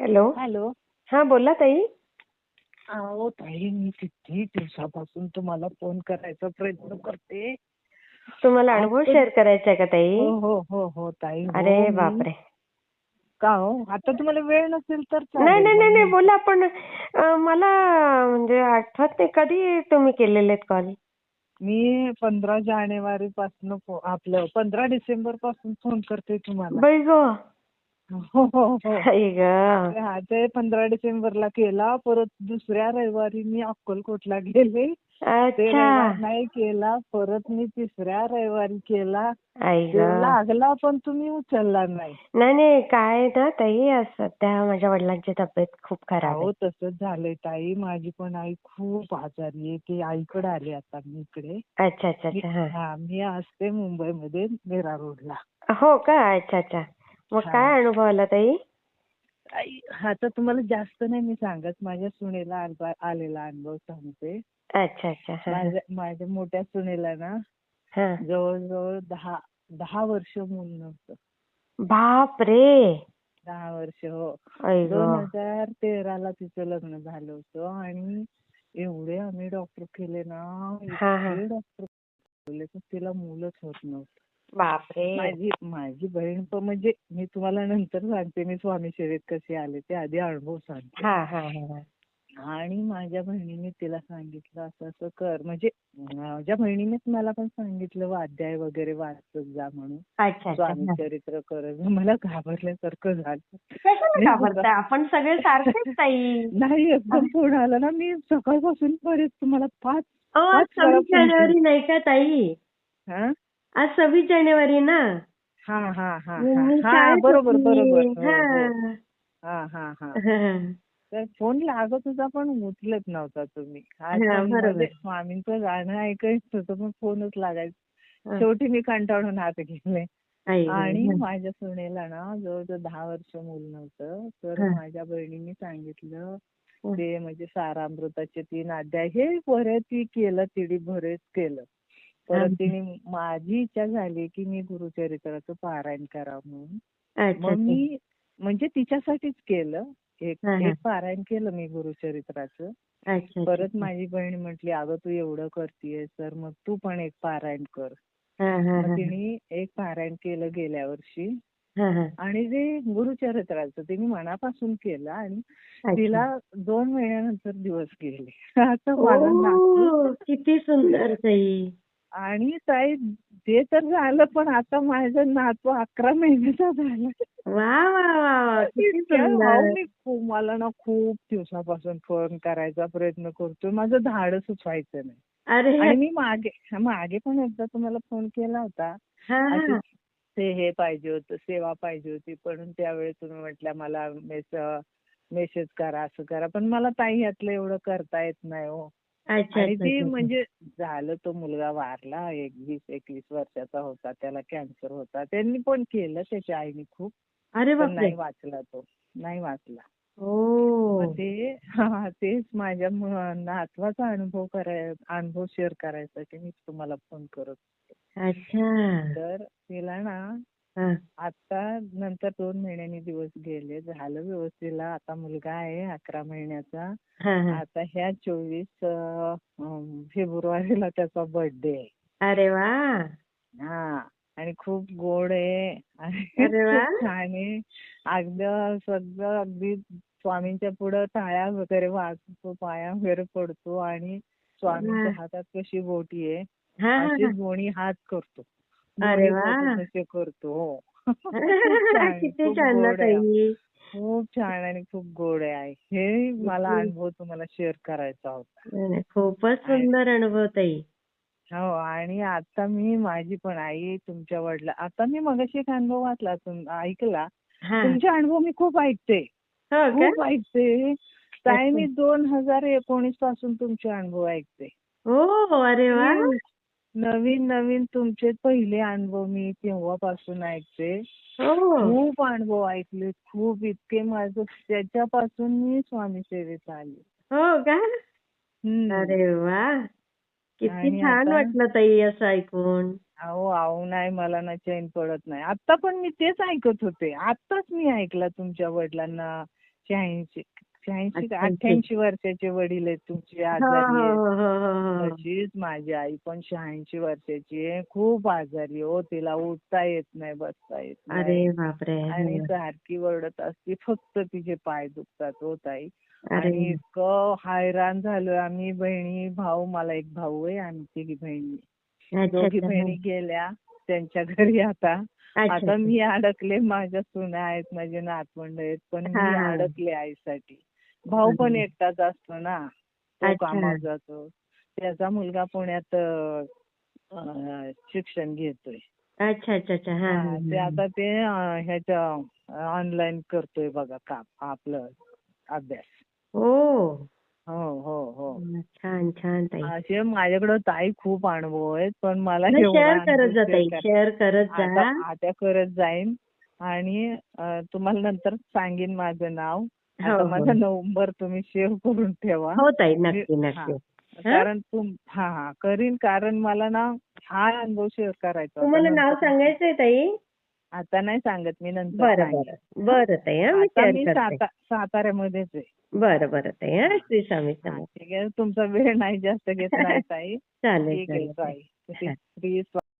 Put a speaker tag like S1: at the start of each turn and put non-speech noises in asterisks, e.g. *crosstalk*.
S1: Hello.
S2: Hello.
S1: हा बोला ताई.
S2: अहो ताई मी किती दिवसापासून तुम्हाला फोन करायचा प्रयत्न करते.
S1: तुम्हाला अनुभव शेअर करायचा आहे का ताई?
S2: हो हो हो हो ताई हो,
S1: अरे
S2: मी-
S1: बापरे.
S2: का हो? आता तुम्हाला वेळ नसेल तर चालेल.
S1: नाही नाही नाही नाही बोला पण अं, मला म्हणजे आठवत नाही कधी तुम्ही केलेले कॉल.
S2: मी पंधरा जानेवारी पासून आपलं पंधरा डिसेंबरपासून फोन करते तुम्हाला.
S1: बाई ग.
S2: हो हो हो.
S1: आई ग.
S2: हा, ते पंधरा डिसेंबरला केला परत दुसऱ्या रविवारी मी अक्कलकोटला गेले. ते
S1: अच्छा.
S2: रविवार नाही केला परत मी तिसऱ्या रविवारी केला.
S1: आई
S2: ते
S1: ग.
S2: लागला पण तुम्ही उचलला नाही.
S1: नाही नाही काय ना ताई आज सध्या माझ्या वडिलांची तब्येत खूप खराब
S2: अहो
S1: आहे
S2: तसंच झालंय ताई. माझी पण आई खूप आजारी आहे. ती आईकडे आली आता मी इकडे.
S1: अच्छा अच्छा अच्छा हा.
S2: हा मी असते मुंबईमध्ये मीरा रोडला
S1: हो का? अच्छा अच्छा. मग. काय अनुभव आला ताई?
S2: आई आता तुम्हाला जास्त नाही मी सांगत. माझ्या सुनेला आलेला अनुभव सांगते.
S1: अच्छा अच्छा.
S2: माझ्या मोठ्या सुनेला ना
S1: हा.
S2: जवळजवळ दहा दहा वर्ष मूल नव्हतं.
S1: बाप रे
S2: दहा वर्ष हो. दोन हजार तेराला तिचं लग्न झालं होतं आणि एवढे आम्ही डॉक्टर केले ना
S1: हा, हा.
S2: इतके डॉक्टर तिला मुलंच होत नव्हतं.
S1: बापरे.
S2: माझी माझी बहीण पण म्हणजे मी तुम्हाला नंतर सांगते मी स्वामी सेवेत कसे आले ते आधी अनुभव सांगते. आणि माझ्या बहिणीने तिला सांगितलं असं असं कर. म्हणजे माझ्या बहिणीनेच मला पण सांगितलं वाद्याय वगैरे वाचत जा म्हणून. स्वामी. चरित्र करत जा. मला घाबरल्यासारखं झालं.
S1: आपण सगळे सारखेच
S2: नाही एकदम फोन आला ना मी सकाळपासून बरेच तुम्हाला पाच पाच
S1: जानेवारी नाही का ताई?
S2: हा?
S1: आज सव्वीस जानेवारी ना
S2: हा हा हा बरोबर. बरोबर हो,
S1: हा.
S2: हो. तर फोन लागत होता पण उचलत नव्हता तुम्ही. मध्ये स्वामींचं गाणं ऐकायचं होतं पण फोनच लागायचं. शेवटी मी कंटाळून हात घेतले. आणि. माझ्या सुनेला ना जवळजवळ दहा वर्ष मूल नव्हतं तर. माझ्या बहिणीने सांगितलं. ते म्हणजे सारामृताचे तीन अध्याय हे बरेच ती केलं तिने बरेच केलं
S1: हा.
S2: तिने माझी इच्छा झाली की मी गुरुचरित्राचं पारायण करावं म्हणून मग. मी म्हणजे तिच्यासाठीच केलं एक पारायण केलं मी गुरुचरित्राचं परत. माझी बहीण म्हटली अगं तू एवढं करतेयस तर मग तू पण एक पारायण कर. तिने एक पारायण केलं गेल्या वर्षी. आणि ते गुरुचरित्राचं तिने मनापासून केलं आणि. तिला दोन महिन्यानंतर दिवस गेले *laughs* आता मला
S1: किती सुंदर ताई
S2: आणि ताई ते तर झालं पण आता माझा नातू अकरा महिन्याचा झाला. मला ना खूप दिवसापासून फोन करायचा प्रयत्न करतोय. माझं धाडसच व्हायचं नाही. आणि मी मागे मागे पण एकदा तुम्हाला फोन केला होता. ते हे पाहिजे होतं सेवा पाहिजे होती पण त्यावेळेस तुम्ही म्हटल्या मला मेस मेसेज करा असं करा. पण मला ताई यातलं एवढं करता येत नाही हो. आणि
S1: अच्छा,
S2: ती. म्हणजे झालं तो मुलगा वारला एक वीस एकवीस वर्षाचा होता त्याला कॅन्सर होता त्यांनी पण केलं त्याच्या आईने खूप
S1: अरे
S2: नाही वाचला तो नाही वाचला
S1: हो
S2: मग ते हा, तेच माझ्या नातवाचा अनुभव कराय अनुभव शेअर करायसाठी मी तुम्हाला फोन करत होते.
S1: अच्छा
S2: तर तिला ना. आता नंतर दोन महिन्यांनी दिवस गेले. झालं व्यवस्थित आता मुलगा आहे अकरा महिन्याचा. आता ह्या चोवीस फेब्रुवारीला त्याचा बर्थडे आहे.
S1: अरे वा!
S2: हा. आणि खूप गोड आहे. आणि
S1: अरे वा.
S2: खूप छान आहे. अगदी सगळं अगदी स्वामींच्या पुढं टाळ्या वगैरे वाजतो पाया वगैरे पडतो आणि स्वामींच्या. हातात कशी बोटी आहे अशी. दोन्ही हात करतो.
S1: अरे वा.
S2: करतो. *laughs* खूप छान,
S1: किती छान ना. ताई.
S2: खूप छान आणि खूप गोड आहे. हे मला अनुभव तुम्हाला शेअर करायचा होता.
S1: खूपच सुंदर अनुभव ताई.
S2: हो आणि आता मी माझी पण आई तुमच्या वडिला आता मी मगाशी एक अनुभव वाचला ऐकला. तुमचे अनुभव मी खूप ऐकते.
S1: हो
S2: खूप ऐकते. ताई. मी दोन हजार एकोणीसपासून तुमचे अनुभव ऐकते.
S1: हो अरे वा.
S2: नवीन नवीन तुमचे पहिले अनुभव मी तेव्हापासून ऐकते. खूप अनुभव ऐकले खूप इतके माझं त्याच्यापासून मी स्वामी सेवेत आले.
S1: हो का. अरे वा. किती छान वाटलं ताई असं ऐकून.
S2: अहो अहो नाही मला ना चैन पडत नाही. आता पण मी तेच ऐकत होते. आताच मी ऐकला तुमच्या वडिलांना शहाऐंशी
S1: अच्छा.
S2: अठ्ठ्याऐंशी वर्षाचे वडील आहेत तुमची आजारी आहेत. तशीच माझी आई पण शहाऐंशी वर्षाची आहे. खूप आजारी हो तिला उठता येत नाही बसता येत
S1: अरे
S2: नाही.
S1: बापरे.
S2: आणि. सारखी ओरडत असती फक्त तिचे पाय दुखतात हो ताई. आणि
S1: अरे
S2: इतकं हैराण झालोय आम्ही बहिणी भाऊ मला एक भाऊ आहे आम्ही तिघी बहिणी.
S1: अच्छा
S2: दोघी
S1: अच्छा
S2: बहिणी गेल्या त्यांच्या घरी आता.
S1: अच्छा
S2: आता मी अडकले माझ्या सुना आहेत माझे नातवंड आहेत पण मी
S1: हा.
S2: अडकले आईसाठी. भाऊ पण. एकटाच असतो ना. तो. कामावर जातो. त्याचा मुलगा पुण्यात शिक्षण घेतोय.
S1: अच्छा अच्छा अच्छा. हा हा,
S2: हा, ते
S1: हा.
S2: आता ते ह्याच्या ऑनलाईन करतोय बघा काम आपलं अभ्यास.
S1: ओ.
S2: हो हो हो.
S1: छान छान ताई.
S2: असे माझ्याकडे ताई खूप अनुभव आहेत पण मला
S1: शेअर करत जा ताई. शेअर करत जा.
S2: आता करत जाईन. आणि तुम्हाला नंतर सांगेन माझं नाव.
S1: हो, हो.
S2: माझा नंबर तुम्ही सेव्ह करून ठेवा.
S1: हो ताई नक्की
S2: हा.
S1: नक्की
S2: कारण तुम हा हा. करीन कारण मला ना हा अनुभव शेअर करायचा.
S1: तुम्हाला नाव सांगायचंय ताई?
S2: आता नाही सांगत मी नंतर
S1: बरं ताई हा
S2: साताऱ्यामध्येच आहे.
S1: बरं बरं ताई हा. श्री स्वामी
S2: हा,
S1: समर्थ.
S2: ठीक आहे. तुमचा वेळ नाही जास्त घेत नाही ताई. *laughs*
S1: चालेल
S2: श्री-